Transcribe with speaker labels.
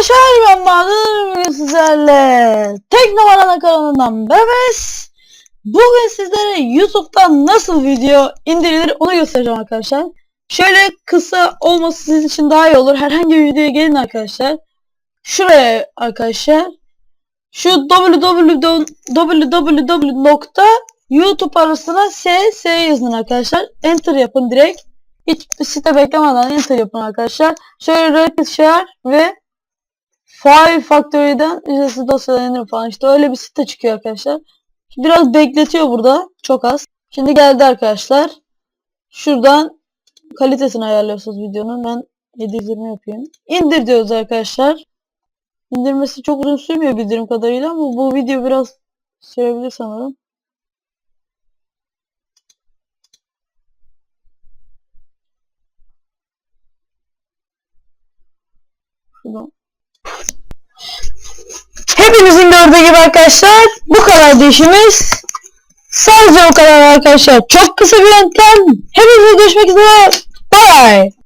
Speaker 1: arkadaşlar ben Bahadır bugün sizlerle Teknomanana kanalından Bebes Bugün sizlere YouTube'dan nasıl video indirilir onu göstereceğim arkadaşlar. Şöyle kısa olması sizin için daha iyi olur. Herhangi bir videoya gelin arkadaşlar. Şuraya arkadaşlar. Şu www www.youtube arasına s s yazın arkadaşlar. Enter yapın direkt. Hiç site beklemeden enter yapın arkadaşlar. Şöyle Rapid Share ve File Factory'den ücretsiz dosyalar indirin falan işte öyle bir site çıkıyor arkadaşlar. Biraz bekletiyor burada çok az. Şimdi geldi arkadaşlar. Şuradan kalitesini ayarlıyorsunuz videonun. Ben 720 yapayım. İndir diyoruz arkadaşlar. İndirmesi çok uzun sürmüyor bildiğim kadarıyla ama bu video biraz sürebilir sanırım. Şuradan. Hepinizin gördüğü gibi arkadaşlar bu kadar işimiz. Sadece o kadar arkadaşlar. Çok kısa bir yöntem. Hepinize görüşmek üzere. Bye.